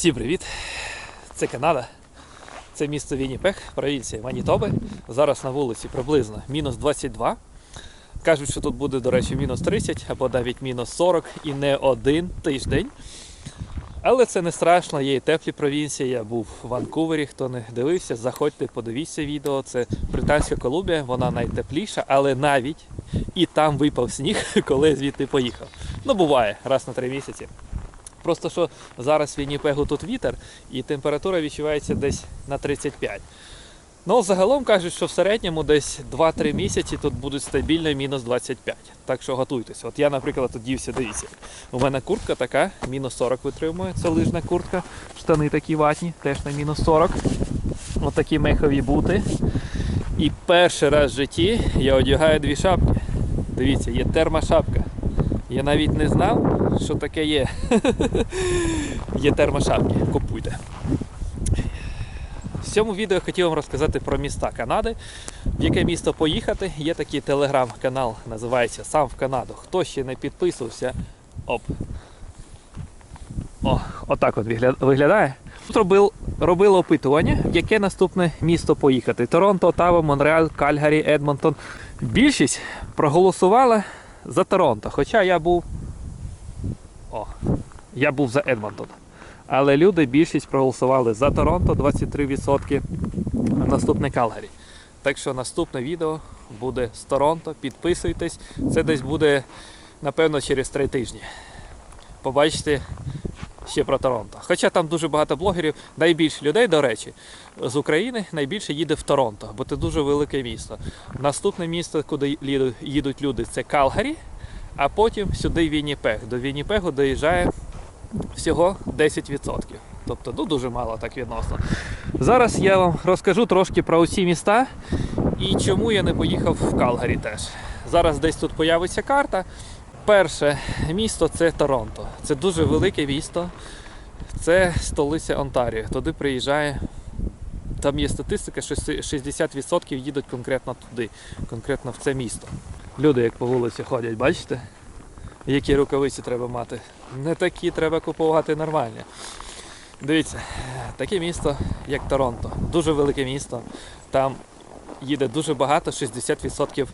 Всім привіт! Це Канада. Це місто Вінніпех, провінція Манітоби. Зараз на вулиці приблизно мінус 22. Кажуть, що тут буде, до речі, мінус 30 або навіть мінус 40 і не один тиждень. Але це не страшно, є і теплі провінції. Я був в Ванкувері, хто не дивився, заходьте, подивіться відео. Це Британська Колумбія, вона найтепліша, але навіть і там випав сніг, коли звідти поїхав. Ну, буває, раз на три місяці. Просто що зараз в Вінніпегу тут вітер і температура відчувається десь на 35. Ну, загалом кажуть, що в середньому десь 2-3 місяці тут будуть стабільно мінус 25. Так що готуйтесь. От я, наприклад, тут дівся, дивіться. У мене куртка така, мінус 40 витримує. Це лижна куртка. Штани такі ватні, теж на мінус 40. От такі мехові бути. І перший раз в житті я одягаю дві шапки. Дивіться, є термошапка. Я навіть не знав, що таке є. є термошапки. Купуйте. В цьому відео я хотів вам розказати про міста Канади. В яке місто поїхати? Є такий телеграм-канал, називається Сам в Канаду. Хто ще не підписувався, оп. О, отак от виглядає. Тут робив, робили опитування, яке наступне місто поїхати. Торонто, Оттава, Монреаль, Кальгарі, Едмонтон. Більшість проголосувала за Торонто. Хоча я був. О, я був за Едмонтон. Але люди більшість проголосували за Торонто 23%, наступне Калгарі. Так що наступне відео буде з Торонто. Підписуйтесь. Це десь буде, напевно, через три тижні. Побачите ще про Торонто. Хоча там дуже багато блогерів, найбільше людей, до речі, з України найбільше їде в Торонто, бо це дуже велике місто. Наступне місто, куди їдуть люди, це Калгарі, а потім сюди Вінніпег. До Вінніпегу доїжджає всього 10%. Тобто ну, дуже мало так відносно. Зараз я вам розкажу трошки про усі міста і чому я не поїхав в Калгарі теж. Зараз десь тут появиться карта. Перше місто це Торонто. Це дуже велике місто. Це столиця Онтаріо. Туди приїжджає. Там є статистика, що 60% їдуть конкретно туди, конкретно в це місто. Люди як по вулиці ходять, бачите? Які рукавиці треба мати. Не такі треба купувати нормальні. Дивіться, таке місто, як Торонто, дуже велике місто. Там їде дуже багато, 60%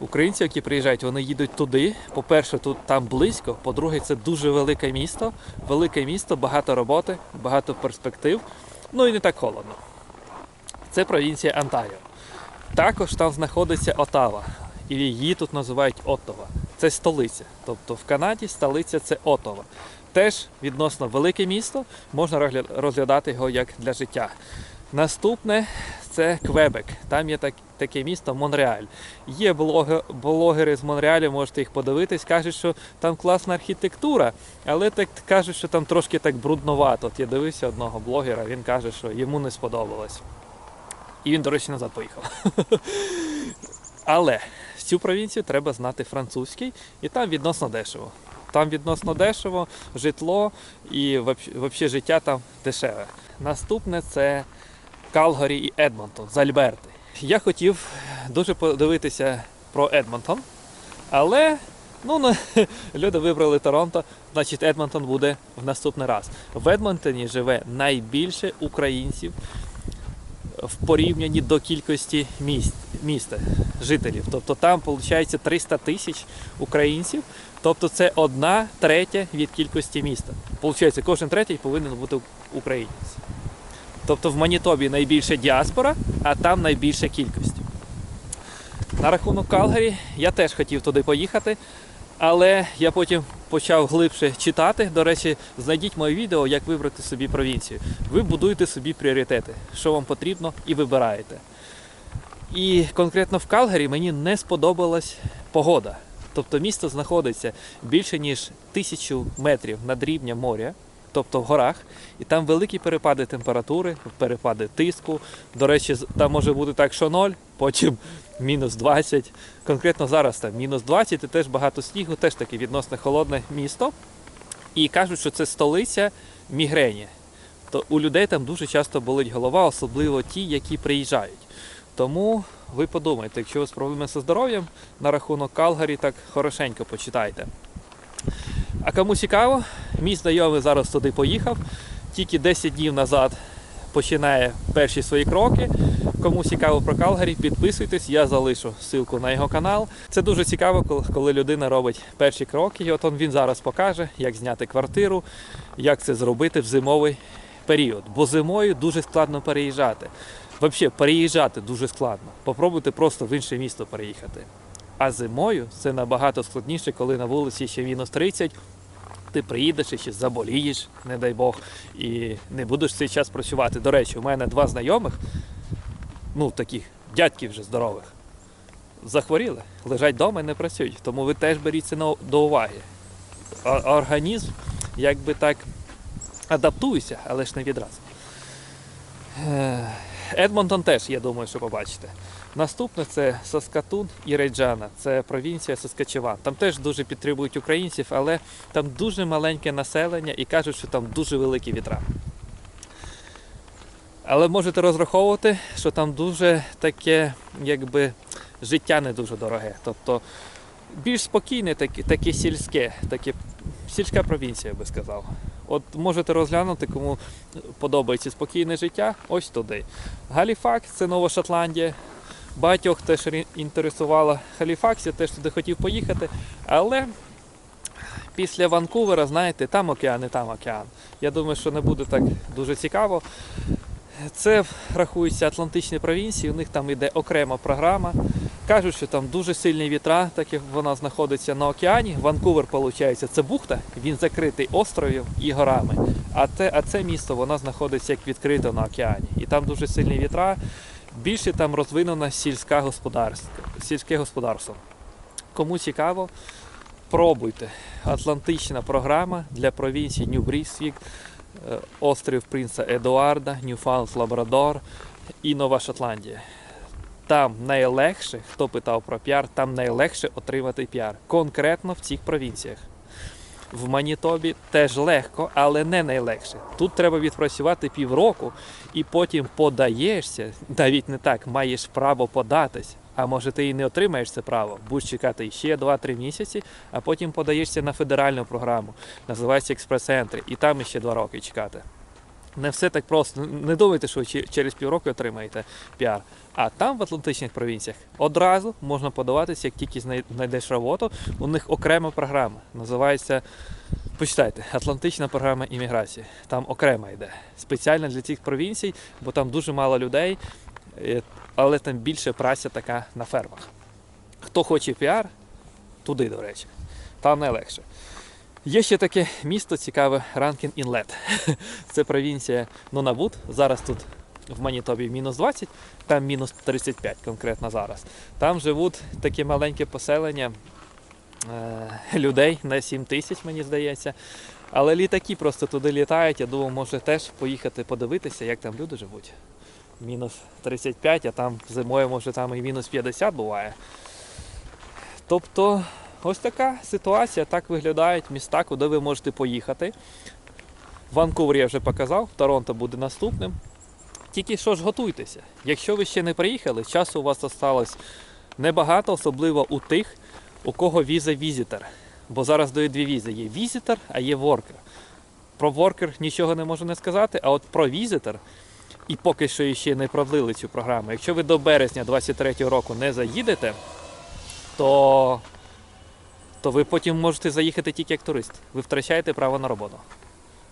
українців, які приїжджають, вони їдуть туди. По-перше, тут там близько. По-друге, це дуже велике місто. Велике місто, багато роботи, багато перспектив. Ну і не так холодно. Це провінція Онтаріо. Також там знаходиться Отава. І її тут називають Оттова. Це столиця. Тобто в Канаді столиця це Оттова. Теж відносно велике місто, можна розглядати його як для життя. Наступне це Квебек. Там є так, таке місто Монреаль. Є блогери з Монреалю, можете їх подивитись, кажуть, що там класна архітектура, але так кажуть, що там трошки так брудновато. От я дивився одного блогера, він каже, що йому не сподобалось. І він, до речі, назад поїхав. Але цю провінцію треба знати французький, і там відносно дешево. Там відносно дешево, житло і взагалі життя там дешеве. Наступне це Калгарі і Едмонтон з Альберти. Я хотів дуже подивитися про Едмонтон, але ну, не- люди вибрали Торонто, значить Едмонтон буде в наступний раз. В Едмонтоні живе найбільше українців в порівнянні до кількості міст, міста, жителів. Тобто там виходить 300 тисяч українців, тобто це одна третя від кількості міста. Получається, кожен третій повинен бути українець. Тобто в Манітобі найбільша діаспора, а там найбільша кількість. На рахунок Калгарі я теж хотів туди поїхати, але я потім почав глибше читати. До речі, знайдіть моє відео, як вибрати собі провінцію. Ви будуєте собі пріоритети, що вам потрібно, і вибираєте. І конкретно в Калгарі мені не сподобалась погода. Тобто місто знаходиться більше ніж тисячу метрів над рівнем моря, тобто в горах, і там великі перепади температури, перепади тиску. До речі, там може бути так, що 0, потім мінус 20. Конкретно зараз там мінус 20 і теж багато снігу, теж таке відносно холодне місто. І кажуть, що це столиця мігрені. То у людей там дуже часто болить голова, особливо ті, які приїжджають. Тому ви подумайте, якщо у вас проблеми зі здоров'ям на рахунок Калгарі, так хорошенько почитайте. А кому цікаво, мій знайомий зараз туди поїхав. тільки 10 днів назад починає перші свої кроки. Кому цікаво про Калгарі, підписуйтесь, я залишу ссылку на його канал. Це дуже цікаво, коли- людина робить перші кроки. І от він зараз покаже, як зняти квартиру, як це зробити в зимовий період. Бо зимою дуже складно переїжджати. Взагалі, переїжджати дуже складно. Попробуйте просто в інше місто переїхати. А зимою це набагато складніше, коли на вулиці ще мінус 30, ти приїдеш і ще заболієш, не дай Бог, і не будеш цей час працювати. До речі, у мене два знайомих, ну таких дядьків вже здорових, захворіли, лежать вдома і не працюють. Тому ви теж беріть це до уваги. Організм якби так адаптується, але ж не відразу. Е, Едмонтон теж, я думаю, що побачите. Наступне це Саскатун і Рейджана, це провінція Саскачеван. Там теж дуже підтримують українців, але там дуже маленьке населення і кажуть, що там дуже великі вітра. Але можете розраховувати, що там дуже таке, якби життя не дуже дороге. Тобто більш спокійне, таке, таке сільське, таке сільська провінція, я би сказав. От можете розглянути, кому подобається спокійне життя, ось туди. Галіфакс це Нова Шотландія. Багатьох теж інтересувала Галіфакс, я теж туди хотів поїхати. Але після Ванкувера, знаєте, там океан і там океан. Я думаю, що не буде так дуже цікаво. Це рахується Атлантичні провінції, у них там йде окрема програма. Кажуть, що там дуже сильні вітра, так як вона знаходиться на океані. Ванкувер, виходить, це бухта, він закритий островів і горами. А це, а це місто воно знаходиться як відкрито на океані. І там дуже сильні вітра. Більше там розвинено сільське господарство. Сільське господарство. Кому цікаво, пробуйте. Атлантична програма для провінції Нью-Брісвік, е, острів Принца Едуарда, Ньюфаунд Лабрадор і Нова Шотландія. Там найлегше, хто питав про піар, там найлегше отримати піар. Конкретно в цих провінціях. В Манітобі теж легко, але не найлегше. Тут треба відпрацювати півроку і потім подаєшся, навіть не так, маєш право податись. А може ти і не отримаєш це право, будеш чекати ще 2-3 місяці, а потім подаєшся на федеральну програму, називається експрес-центри, і там ще 2 роки чекати. Не все так просто. Не думайте, що чи- через півроку отримаєте піар. А там в Атлантичних провінціях одразу можна подаватися, як тільки знайдеш роботу. У них окрема програма. Називається, почитайте, Атлантична програма імміграції. Там окрема йде. Спеціально для цих провінцій, бо там дуже мало людей, е, але там більше праця така на фермах. Хто хоче піар, туди, до речі. Там найлегше. Є ще таке місто цікаве Ранкін Інлет. Це провінція Нунавут. Зараз тут в Манітобі мінус 20, там мінус 35 конкретно зараз. Там живуть таке маленьке поселення е, людей на 7 тисяч, мені здається. Але літаки просто туди літають. Я думаю, може теж поїхати подивитися, як там люди живуть. Мінус 35, а там зимою, може, там і мінус 50 буває. Тобто, ось така ситуація, так виглядають міста, куди ви можете поїхати. Ванкувер я вже показав, Торонто буде наступним. Тільки що ж готуйтеся. Якщо ви ще не приїхали, часу у вас залишилось небагато, особливо у тих, у кого віза візитер. Бо зараз дають дві візи: є візитер, а є воркер. Про воркер нічого не можу не сказати, а от про візитер, і поки що ще не продлили цю програму. Якщо ви до березня 2023 року не заїдете, то, то ви потім можете заїхати тільки як турист. Ви втрачаєте право на роботу.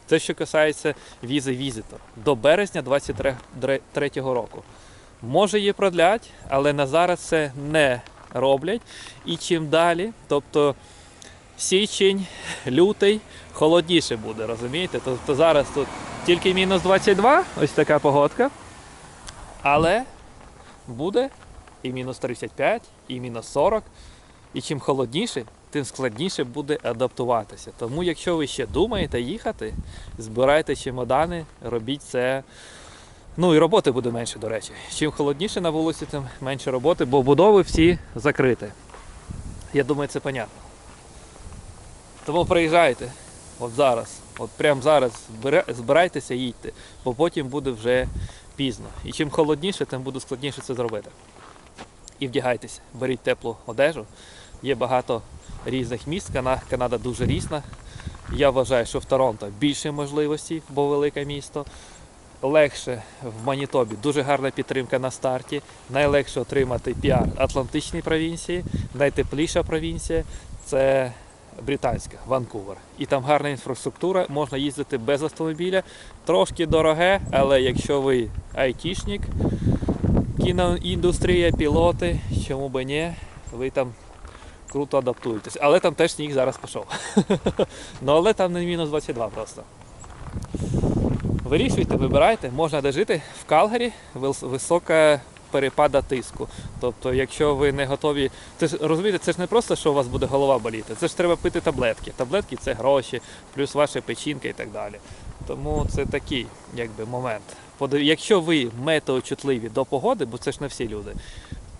Це що касається візи візитор до березня 2023 року. Може її продлять, але на зараз це не роблять. І чим далі, тобто січень, лютий, холодніше буде, розумієте? Тобто зараз тут тільки мінус 22, ось така погодка. Але буде і мінус 35, і мінус 40. І чим холодніше, тим складніше буде адаптуватися. Тому, якщо ви ще думаєте їхати, збирайте чемодани, робіть це. Ну і роботи буде менше, до речі. Чим холодніше на вулиці, тим менше роботи, бо будови всі закриті. Я думаю, це понятно. Тому приїжджайте от зараз, от прямо зараз збирайтеся їдьте, бо потім буде вже пізно. І чим холодніше, тим буде складніше це зробити. І вдягайтеся, беріть теплу одежу. Є багато різних міст. Канада дуже різна. Я вважаю, що в Торонто більше можливостей, бо велике місто. Легше в Манітобі дуже гарна підтримка на старті. Найлегше отримати піар Атлантичній провінції, найтепліша провінція це британська Ванкувер. І там гарна інфраструктура, можна їздити без автомобіля. Трошки дороге, але якщо ви айтішник, кіноіндустрія, пілоти, чому би ні, ви там круто адаптуєтесь. Але там теж сніг зараз пішов. ну але там не мінус 22 просто. Вирішуйте, вибирайте, можна де жити в Калгарі висока перепада тиску. Тобто, якщо ви не готові, це ж розумієте, це ж не просто, що у вас буде голова боліти, це ж треба пити таблетки. Таблетки це гроші, плюс ваша печінка і так далі. Тому це такий якби, момент. Якщо ви метеочутливі до погоди, бо це ж не всі люди,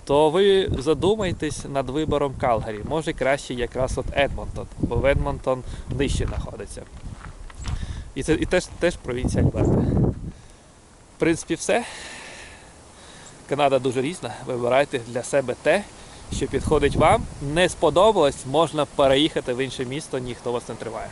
то ви задумайтесь над вибором Калгарі. Може краще якраз от Едмонтон, бо в Едмонтон нижче знаходиться. І це і теж, теж провінція Альберта. В принципі, все. Канада дуже різна. Вибирайте для себе те, що підходить вам. Не сподобалось, можна переїхати в інше місто, ніхто вас не триває.